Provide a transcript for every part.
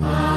એ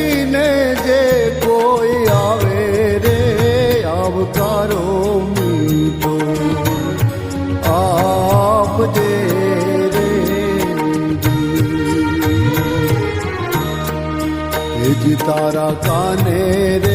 પૂછીને જે કોઈ આવે રે આવકારો મીઠો. આપજે રે. તારા કાને રે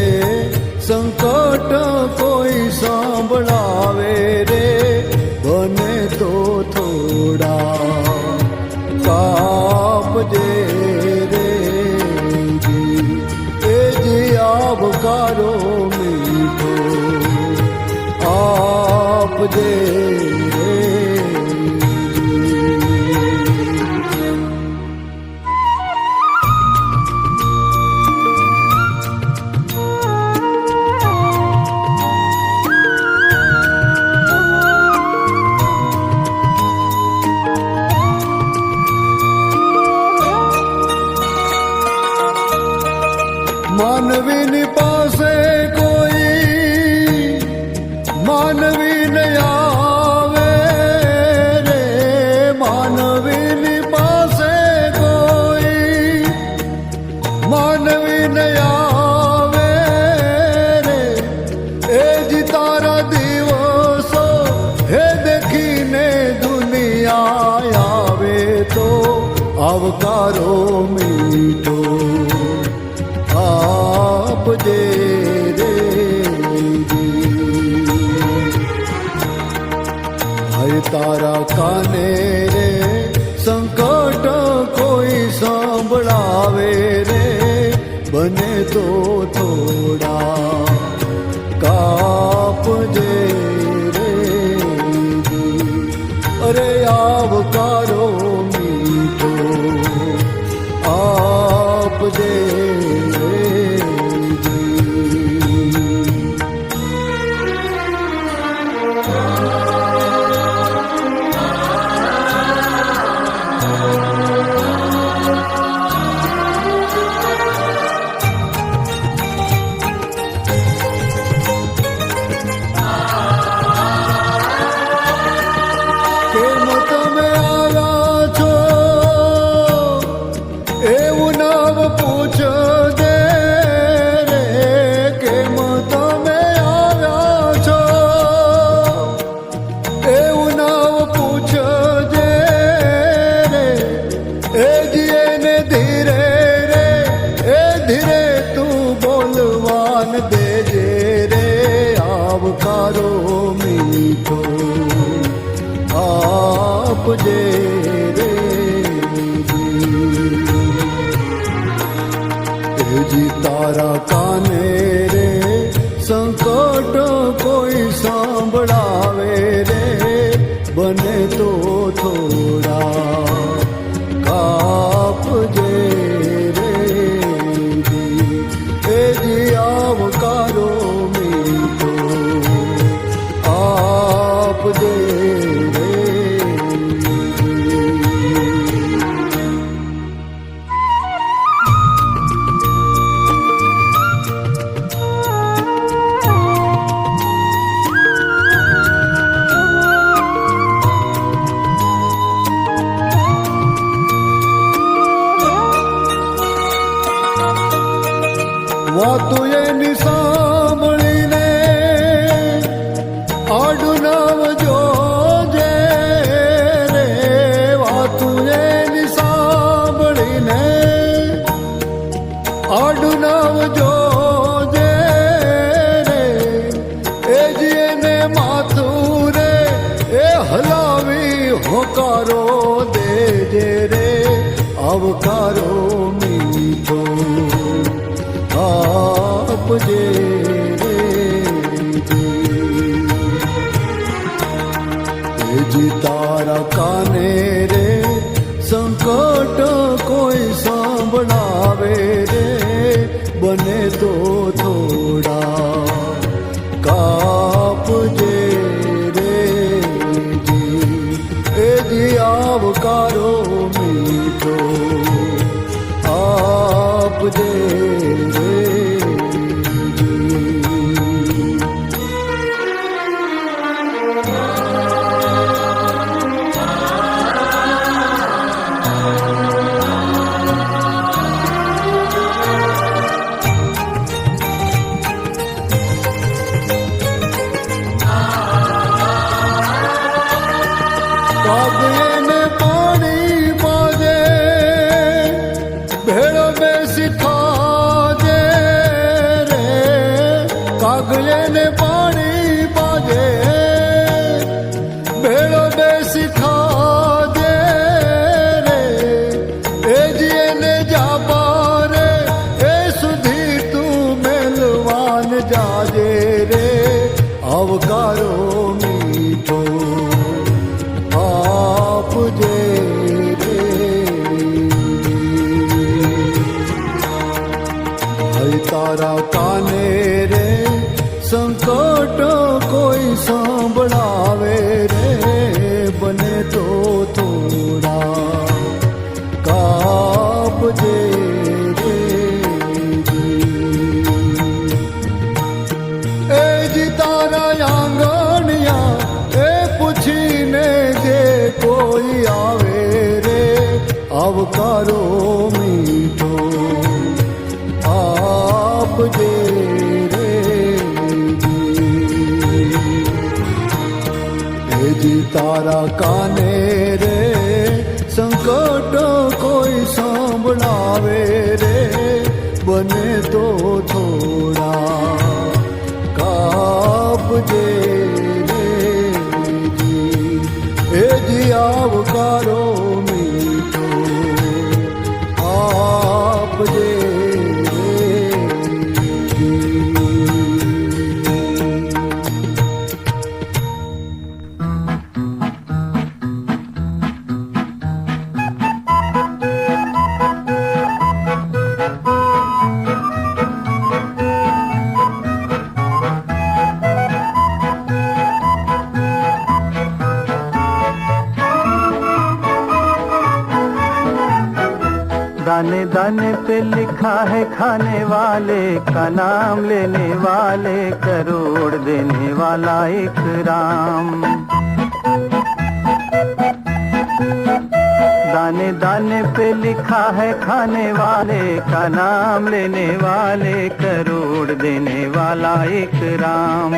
તો આવકારો મીઠો. આપજે રે હય તારા કાને રે, સંકટ કોઈ સાંભળાવે રે. બને તો થોડા આપજે આવકારો મીઠો આપજે રે જી તારા કાને રે સંકટ કોઈ સાંભળાવે વાતું એની સાંભળીને આડું નામ જોજે રે. વાતું એની સાંભળીને આડું નામ જોજે રે. એ જ એને માથું રે, એ હલાવી હોકારો દેજે સાંભળાવે રે બને તો થોડા કાપજે રે એ જી આવકારો મીઠો આપજે કાગને પાણી પાગે ભેળો બેસી ખાજે રે. એ જીને જાપા રે, એ સુધી તું મેલવાન જાજે રે. આવકારો આવકારો મીઠો આપજે રે એ જી તારા કાને पे लिखा है खाने वाले का नाम लेने वाले करोड़ देने वाला एक राम। दाने दाने पे लिखा है खाने वाले का नाम लेने वाले करोड़ देने वाला एक राम।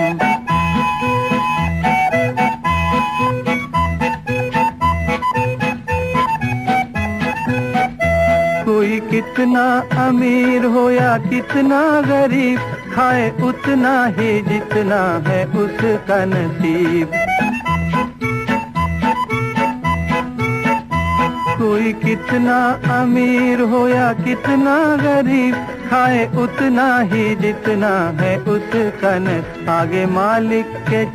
कितना अमीर हो या कितना गरीब खाए उतना ही जितना है उसका नसीब। कोई कितना अमीर हो या कितना गरीब खाए उतना ही जितना है उसका नसीब। आगे मालिक के